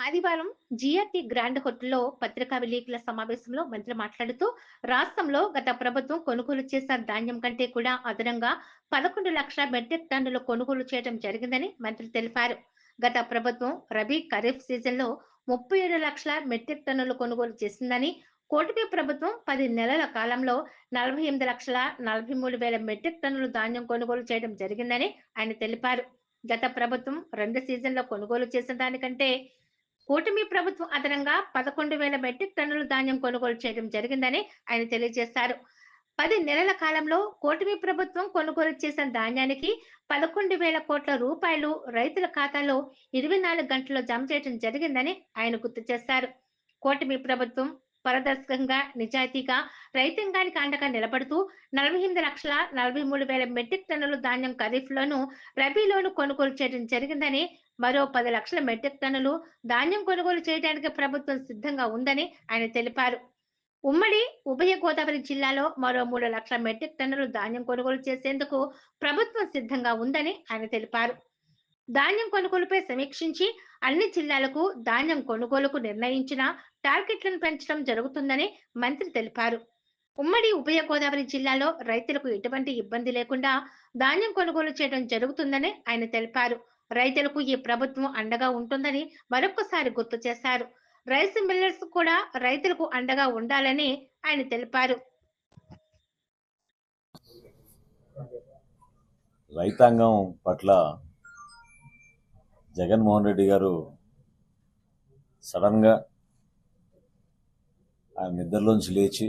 ఆదివారం GRT grand హోటల్లో పత్రికా విలేకరుల సమావేశంలో మంత్రి మాట్లాడుతూ రాష్ట్రంలో గత ప్రభుత్వం కొనుగోలు చేసిన ధాన్యం కంటే కూడా అదనంగా పదకొండు లక్షల మెట్రిక్ టన్నులు కొనుగోలు చేయడం జరిగిందని మంత్రి తెలిపారు. గత ప్రభుత్వం రబీ ఖరీఫ్ సీజన్లో ముప్పై ఏడు లక్షల మెట్రిక్ టన్నులు కొనుగోలు చేసిందని కూటమి ప్రభుత్వం పది నెలల కాలంలో నలభై ఎనిమిది లక్షల నలభై మూడు వేల మెట్రిక్ టన్నులు ధాన్యం కొనుగోలు చేయడం జరిగిందని ఆయన తెలిపారు. గత ప్రభుత్వం రెండు సీజన్లో కొనుగోలు చేసిన దానికంటే కూటమి ప్రభుత్వం అదనంగా పదకొండు వేల మెట్రిక్ టన్నుల ధాన్యం కొనుగోలు చేయడం జరిగిందని ఆయన తెలియజేశారు. పది నెలల కాలంలో కూటమి ప్రభుత్వం కొనుగోలు చేసిన ధాన్యానికి పదకొండు వేల కోట్ల రూపాయలు రైతుల ఖాతాలో ఇరవై నాలుగు గంటల్లో జమ చేయడం జరిగిందని ఆయన గుర్తు చేశారు. కూటమి ప్రభుత్వం పారదర్శకంగా నిజాయితీగా రైతాంగానికి అండగా నిలబడుతూ నలభై ఎనిమిది లక్షల నలభై మూడు వేల మెట్రిక్ టన్నుల ధాన్యం ఖరీఫ్ లోను రబీలోను కొనుగోలు చేయడం జరిగిందని మరో పది లక్షల మెట్రిక్ టన్నులు ధాన్యం కొనుగోలు చేయడానికి ప్రభుత్వం సిద్ధంగా ఉందని ఆయన తెలిపారు. ఉమ్మడి ఉభయ గోదావరి జిల్లాలో మరో మూడు లక్షల మెట్రిక్ టన్నులు ధాన్యం కొనుగోలు చేసేందుకు ప్రభుత్వం సిద్ధంగా ఉందని ఆయన తెలిపారు. ధాన్యం కొనుగోలుపై సమీక్షించి అన్ని జిల్లాలకు ధాన్యం కొనుగోలుకు నిర్ణయించిన టార్గెట్లను పెంచడం జరుగుతుందని మంత్రి తెలిపారు. ఉమ్మడి ఉభయ గోదావరి జిల్లాలో రైతులకు ఎటువంటి ఇబ్బంది లేకుండా ధాన్యం కొనుగోలు చేయడం జరుగుతుందని ఆయన తెలిపారు. రైతులకు ఈ ప్రభుత్వం అండగా ఉంటుందని మరొకసారి గుర్తు చేశారు. రైస్ మిల్లర్స్ కూడా రైతులకు అండగా ఉండాలని ఆయన తెలిపారు. రైతాంగం పట్ల జగన్మోహన్ రెడ్డి గారు సడన్గా ఆయన నిద్రలోంచి లేచి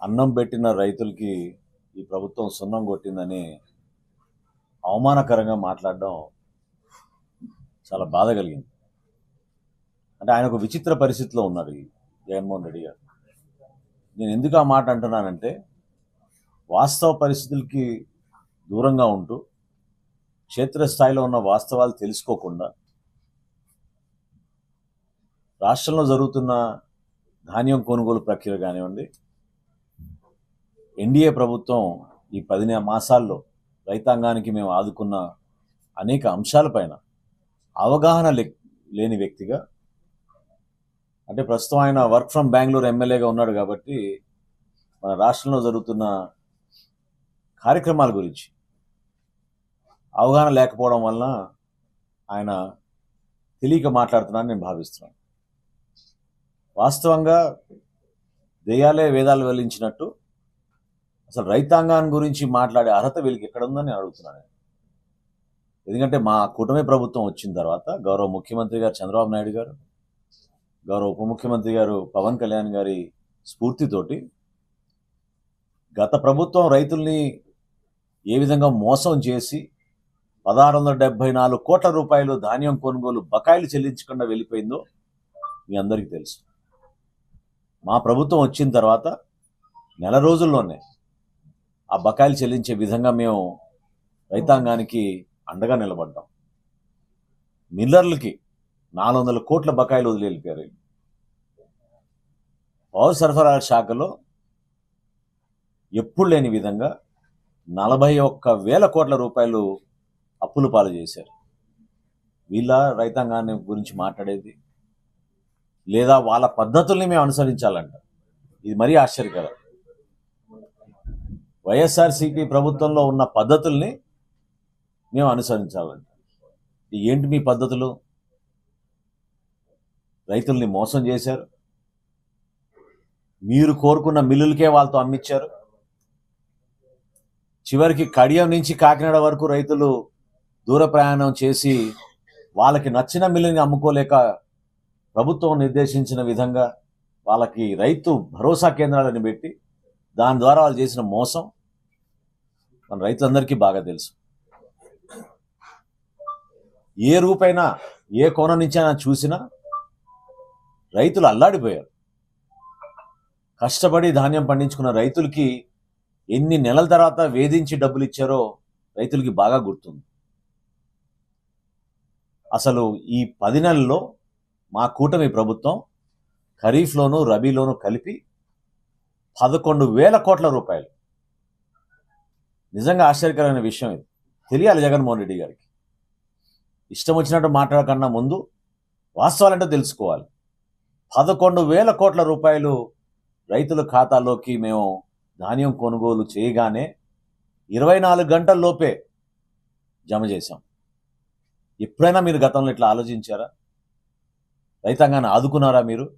అన్నం పెట్టిన రైతులకి ఈ ప్రభుత్వం సున్నం కొట్టిందని అవమానకరంగా మాట్లాడడం చాలా బాధ కలిగింది. అంటే ఆయన ఒక విచిత్ర పరిస్థితిలో ఉన్నారు ఈ జగన్మోహన్ రెడ్డి గారు. నేను ఎందుకు ఆ మాట అంటున్నానంటే వాస్తవ పరిస్థితులకి దూరంగా ఉంటూ క్షేత్రస్థాయిలో ఉన్న వాస్తవాలు తెలుసుకోకుండా రాష్ట్రంలో జరుగుతున్న ధాన్యం కొనుగోలు ప్రక్రియ కానివ్వండి ఎన్డీఏ ప్రభుత్వం ఈ పది మాసాల్లో రైతాంగానికి మేము ఆదుకున్న అనేక అంశాలపైన అవగాహన లే లేని వ్యక్తిగా అంటే ప్రస్తుతం ఆయన వర్క్ ఫ్రమ్ బెంగళూరు ఎమ్మెల్యేగా ఉన్నాడు కాబట్టి మన రాష్ట్రంలో జరుగుతున్న కార్యక్రమాల గురించి అవగాహన లేకపోవడం వలన ఆయన తెలియక మాట్లాడుతున్నానని నేను భావిస్తున్నాను. వాస్తవంగా దెయ్యాలే వేదాలు వెల్లించినట్టు అసలు రైతాంగాన్ని గురించి మాట్లాడే అర్హత వీళ్ళకి ఎక్కడ ఉందని నేను. అడుగుతున్నాను ఎందుకంటే మా కూటమి ప్రభుత్వం వచ్చిన తర్వాత గౌరవ ముఖ్యమంత్రి గారు చంద్రబాబు నాయుడు గారు గౌరవ ఉప ముఖ్యమంత్రి గారు పవన్ కళ్యాణ్ గారి స్ఫూర్తితోటి గత ప్రభుత్వం రైతుల్ని ఏ విధంగా మోసం చేసి పదహారు వందల డెబ్బై నాలుగు కోట్ల రూపాయలు ధాన్యం కొనుగోలు బకాయిలు చెల్లించకుండా వెళ్ళిపోయిందో మీ అందరికీ తెలుసు. మా ప్రభుత్వం వచ్చిన తర్వాత నెల రోజుల్లోనే ఆ బకాయిలు చెల్లించే విధంగా మేము రైతాంగానికి అండగా నిలబడ్డాం. మిల్లర్లకి నాలుగు వందల కోట్ల బకాయిలు వదిలి వెళ్ళిపోయారు. పౌర సరఫరాల శాఖలో ఎప్పుడు లేని విధంగా నలభై ఒక్క వేల కోట్ల రూపాయలు అప్పులు పాలు చేశారు. వీళ్ళ రైతాంగాన్ని గురించి మాట్లాడేది లేదా వాళ్ళ పద్ధతుల్ని మేము అనుసరించాలంట. ఇది మరీ ఆశ్చర్యకరం. వైఎస్ఆర్సీపీ ప్రభుత్వంలో ఉన్న పద్ధతుల్ని మేము అనుసరించాలంట ఏంటి మీ పద్ధతులు? రైతుల్ని మోసం చేశారు. మీరు కోరుకున్న మిల్లులకే వాళ్ళతో అమ్మిచ్చారు. చివరికి కడియం నుంచి కాకినాడ వరకు రైతులు దూర ప్రయాణం చేసి వాళ్ళకి నచ్చిన మిల్లుని అమ్ముకోలేక ప్రభుత్వం నిర్దేశించిన విధంగా వాళ్ళకి రైతు భరోసా కేంద్రాలను పెట్టి దాని ద్వారా వాళ్ళు చేసిన మోసం. మన రైతులందరికీ బాగా తెలుసు. ఏ రూపైనా ఏ కోణం నుంచి అయినా చూసినా రైతులు అల్లాడిపోయారు. కష్టపడి ధాన్యం పండించుకున్న రైతులకి ఎన్ని నెలల తర్వాత వేధించి డబ్బులు ఇచ్చారో రైతులకి బాగా గుర్తుంది. అసలు ఈ పది నెలల్లో మా కూటమి ప్రభుత్వం ఖరీఫ్లోను రబీలోను కలిపి పదకొండు వేల కోట్ల రూపాయలు నిజంగా ఆశ్చర్యకరమైన విషయం ఇది. తెలియాలి జగన్మోహన్ రెడ్డి గారికి. ఇష్టం వచ్చినట్టు మాట్లాడకన్నా ముందు వాస్తవాలంటే తెలుసుకోవాలి. పదకొండు వేల కోట్ల రూపాయలు రైతుల ఖాతాలోకి మేము ధాన్యం కొనుగోలు చేయగానే ఇరవై నాలుగు గంటల లోపే జమ చేశాం. ఎప్పుడైనా మీరు గతంలో ఇట్లా ఆలోచించారా? రైతాంగాన్ని ఆదుకున్నారా మీరు?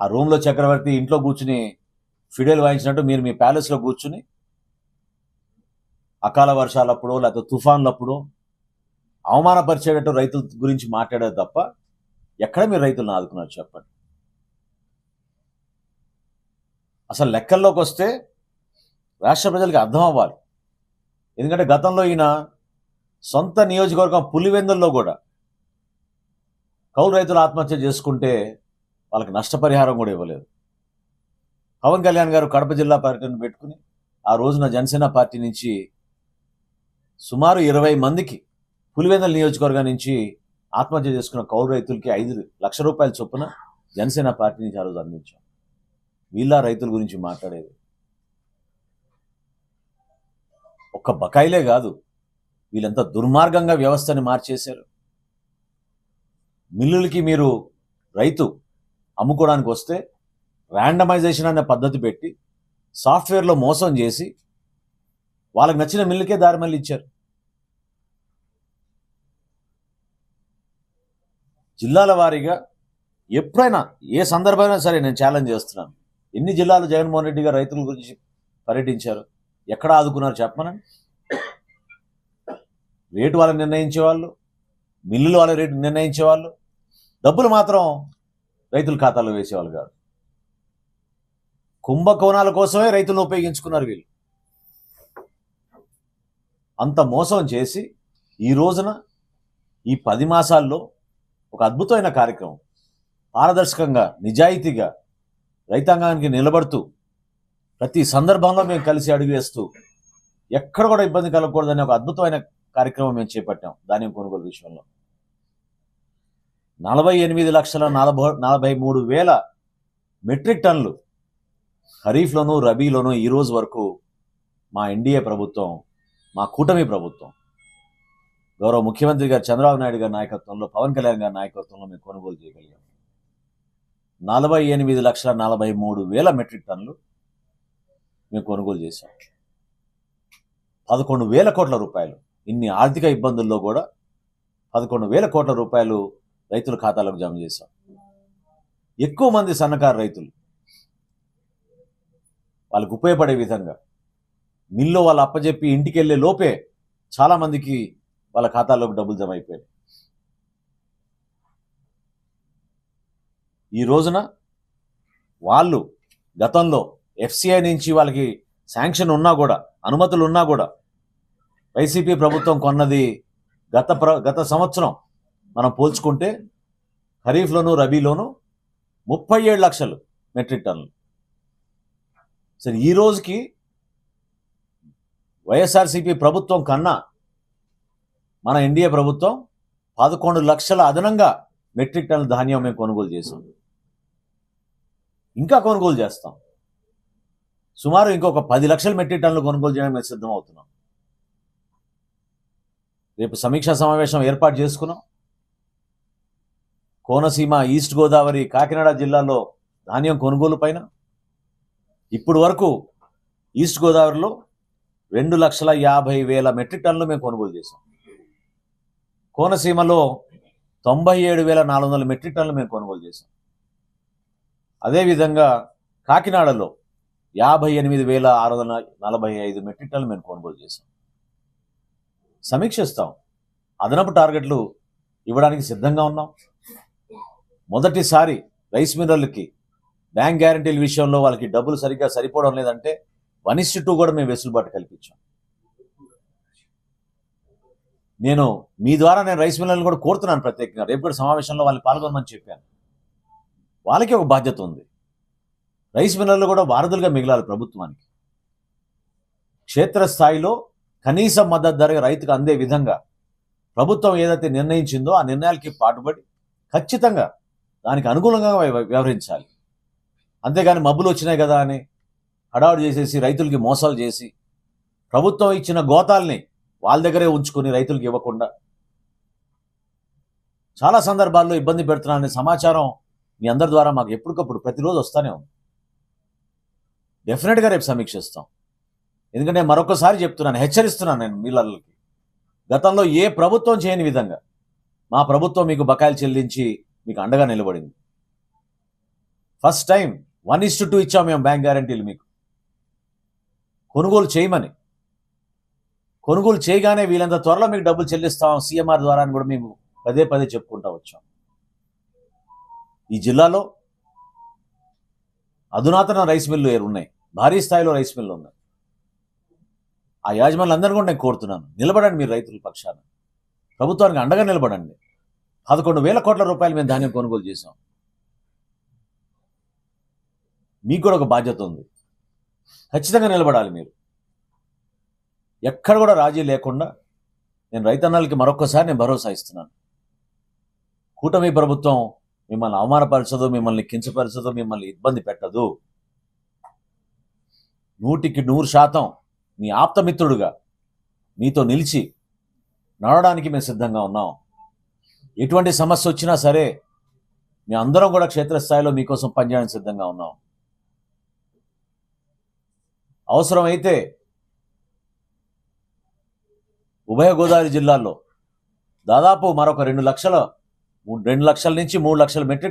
ఆ రూమ్లో చక్రవర్తి ఇంట్లో కూర్చుని ఫిడేల్ వాయించినట్టు మీరు మీ ప్యాలెస్లో కూర్చుని అకాల వర్షాలప్పుడు లేకపోతే తుఫాన్లప్పుడు అవమానపరిచేటట్టు రైతుల గురించి మాట్లాడేది తప్ప ఎక్కడ మీరు రైతులను ఆదుకున్నారు చెప్పండి. అసలు లెక్కల్లోకి వస్తే రాష్ట్ర ప్రజలకి అర్థం అవ్వాలి. ఎందుకంటే గతంలో ఈయన సొంత నియోజకవర్గం పులివెందుల్లో కూడా కౌలు రైతులు ఆత్మహత్య చేసుకుంటే వాళ్ళకి నష్టపరిహారం కూడా ఇవ్వలేదు. పవన్ కళ్యాణ్ గారు కడప జిల్లా పర్యటన పెట్టుకుని ఆ రోజున జనసేన పార్టీ నుంచి సుమారు ఇరవై మందికి పులివెందుల నియోజకవర్గం నుంచి ఆత్మహత్య చేసుకున్న కౌలు రైతులకి ఐదు లక్ష రూపాయల చొప్పున జనసేన పార్టీ నుంచి ఆ రోజు అందించాం. వీళ్ళ రైతుల గురించి మాట్లాడేది. ఒక్క బకాయిలే కాదు వీళ్ళంతా దుర్మార్గంగా వ్యవస్థని మార్చేశారు. మిల్లులకి మీరు రైతు అమ్ముకోవడానికి వస్తే ర్యాండమైజేషన్ అనే పద్ధతి పెట్టి సాఫ్ట్వేర్లో మోసం చేసి వాళ్ళకి నచ్చిన మిల్లుకే దారి మళ్ళీ ఇచ్చారు. జిల్లాల వారీగా ఎప్పుడైనా ఏ సందర్భమైనా సరే నేను ఛాలెంజ్ చేస్తున్నాను. ఎన్ని జిల్లాలు జగన్మోహన్ రెడ్డి గారు రైతుల గురించి పర్యటించారు? ఎక్కడ ఆదుకున్నారు చెప్పమనండి? రేటు వాళ్ళు నిర్ణయించేవాళ్ళు మిల్లులు వాళ్ళ రేటు నిర్ణయించేవాళ్ళు డబ్బులు మాత్రం రైతుల ఖాతాలో వేసేవాళ్ళు కాదు. కుంభకోణాల కోసమే రైతులను ఉపయోగించుకున్నారు వీళ్ళు. అంత మోసం చేసి ఈ రోజున ఈ పది మాసాల్లో ఒక అద్భుతమైన కార్యక్రమం. పారదర్శకంగా నిజాయితీగా రైతాంగానికి నిలబడుతూ ప్రతి సందర్భంలో మేము కలిసి అడుగు వేస్తూ ఎక్కడ కూడా ఇబ్బంది కలగకూడదనే ఒక అద్భుతమైన కార్యక్రమం మేము చేపట్టాం ధాన్యం కొనుగోలు విషయంలో. నలభై ఎనిమిది లక్షల నలభై నలభై మూడు వేల మెట్రిక్ టన్నులు ఖరీఫ్లోను రబీలోను ఈరోజు వరకు మా ఎన్డీఏ ప్రభుత్వం మా కూటమి ప్రభుత్వం. గౌరవ ముఖ్యమంత్రి గారు చంద్రబాబు నాయుడు గారి నాయకత్వంలో పవన్ కళ్యాణ్ గారి నాయకత్వంలో మేము కొనుగోలు చేయగలిగాం. నలభై ఎనిమిది లక్షల నలభై మూడు వేల మెట్రిక్ టన్నులు మేము కొనుగోలు చేశాం. పదకొండు వేల కోట్ల రూపాయలు. ఇన్ని ఆర్థిక ఇబ్బందుల్లో కూడా పదకొండు వేల కోట్ల రూపాయలు రైతుల ఖాతాలకు జమ చేశాం. ఎక్కువ మంది సన్నకారు రైతులు. వాళ్ళకు ఉపయోగపడే విధంగా మిల్లో వాళ్ళు అప్పచెప్పి ఇంటికి వెళ్ళే లోపే చాలామందికి వాళ్ళ ఖాతాలోకి డబ్బులు జమ అయిపోయాయి. ఈ రోజున వాళ్ళు గతంలో ఎఫ్సిఐ నుంచి వాళ్ళకి శాంక్షన్ ఉన్నా కూడా అనుమతులు ఉన్నా కూడా వైసీపీ ప్రభుత్వం కొన్నది గత ప్ర గత సంవత్సరం మనం పోల్చుకుంటే ఖరీఫ్లోను రబీలోను ముప్పై ఏడు లక్షలు మెట్రిక్ టన్నులు. సరే ఈ రోజుకి వైఎస్ఆర్సీపీ ప్రభుత్వం కన్నా మన ఎన్డీఏ ప్రభుత్వం పదకొండు లక్షల అదనంగా మెట్రిక్ టన్నుల ధాన్యం మేము కొనుగోలు చేసాం ఇంకా కొనుగోలు చేస్తాం. సుమారు ఇంకొక పది లక్షల మెట్రిక్ టన్నులు కొనుగోలు చేయడానికి మేము సిద్ధం అవుతున్నాం రేపు సమీక్షా సమావేశం ఏర్పాటు చేసుకున్నాం. కోనసీమ ఈస్ట్ గోదావరి కాకినాడ జిల్లాలో ధాన్యం కొనుగోలు పైన. ఇప్పుడు వరకు ఈస్ట్ గోదావరిలో రెండు లక్షల యాభై వేల మెట్రిక్ టన్నులు మేము కొనుగోలు చేసాం కోనసీమలో తొంభై ఏడు వేల నాలుగు వందల మెట్రిక్ టన్నులు మేము కొనుగోలు చేసాం అదేవిధంగా కాకినాడలో యాభై ఎనిమిది వేల ఆరు వందల నలభై ఐదు మెట్రిక్ టన్నులు మేము కొనుగోలు చేసాం సమీక్షిస్తాం అదనపు టార్గెట్లు ఇవ్వడానికి సిద్ధంగా ఉన్నాం. మొదటిసారి రైస్ మిల్లర్లకి బ్యాంక్ గ్యారంటీల విషయంలో వాళ్ళకి డబ్బులు సరిగ్గా సరిపోవడం లేదంటే వన్ ఇస్ టూ కూడా మేము వెసులుబాటు కల్పించాం. నేను మీ ద్వారా నేను రైస్ మిల్లర్లను కూడా కోరుతున్నాను ప్రత్యేకంగా. రేపు కూడా సమావేశంలో వాళ్ళు పాల్గొనమని చెప్పాను. వాళ్ళకి ఒక బాధ్యత ఉంది. రైస్ మిల్లర్లు కూడా వారధులుగా మిగలాలి ప్రభుత్వానికి. క్షేత్రస్థాయిలో కనీస మద్దతు ధర రైతుకు అందే విధంగా ప్రభుత్వం ఏదైతే నిర్ణయించిందో ఆ నిర్ణయాలకి పాటుపడి ఖచ్చితంగా దానికి అనుకూలంగా వ్యవహరించాలి. అంతేగాని మబ్బులు వచ్చినాయి కదా అని హడావుడు చేసేసి రైతులకి మోసాలు చేసి ప్రభుత్వం ఇచ్చిన గోతాల్ని వాళ్ళ దగ్గరే ఉంచుకొని రైతులకు ఇవ్వకుండా చాలా సందర్భాల్లో ఇబ్బంది పెడుతున్నారనే సమాచారం మీ అందరి ద్వారా మాకు ఎప్పటికప్పుడు ప్రతిరోజు వస్తూనే ఉంది. డెఫినెట్గా రేపు సమీక్షిస్తాం ఎందుకంటే మరొకసారి చెప్తున్నాను హెచ్చరిస్తున్నాను నేను మీళ్ళకి గతంలో ఏ ప్రభుత్వం చేయని విధంగా మా ప్రభుత్వం మీకు బకాయిలు చెల్లించి మీకు అండగా నిలబడింది. First time one is to ఇచ్చాం మేము బ్యాంక్ గ్యారంటీలు మీకు. కొనుగోలు చేయమని. కొనుగోలు చేయగానే వీళ్ళంత త్వరలో మీకు డబ్బులు చెల్లిస్తాం. సీఎంఆర్ ద్వారా అని కూడా మేము పదే పదే చెప్పుకుంటా వచ్చాం. ఈ జిల్లాలో అధునాతన రైస్ మిల్లు ఉన్నాయి. భారీ స్థాయిలో రైస్ మిల్లు ఉన్నాయి. ఆ యాజమాన్యులందరూ కూడా నేను కోరుతున్నాను. నిలబడండి మీరు రైతుల పక్షాన. ప్రభుత్వానికి అండగా నిలబడండి. పదకొండు వేల కోట్ల రూపాయలు మేము ధాన్యం కొనుగోలు చేసాం మీకు కూడా ఒక బాధ్యత ఉంది. ఖచ్చితంగా నిలబడాలి మీరు. ఎక్కడ కూడా రాజీ లేకుండా నేను రైతన్నలకి మరొకసారి నేను భరోసా ఇస్తున్నాను. కూటమి ప్రభుత్వం మిమ్మల్ని అవమానపరచదు మిమ్మల్ని కించపరచదు మిమ్మల్ని ఇబ్బంది పెట్టదు. నూటికి నూరు శాతం మీ ఆప్తమిత్రుడుగా మీతో నిలిచి నడవడానికి మేము సిద్ధంగా ఉన్నాం. ఎటువంటి సమస్య వచ్చినా సరే మేము అందరం కూడా క్షేత్రస్థాయిలో మీకోసం పనిచేయడానికి సిద్ధంగా ఉన్నాం. అవసరమైతే ఉభయ గోదావరి జిల్లాల్లో దాదాపు మరొక రెండు లక్షల రెండు లక్షల నుంచి మూడు లక్షల మెట్రిక్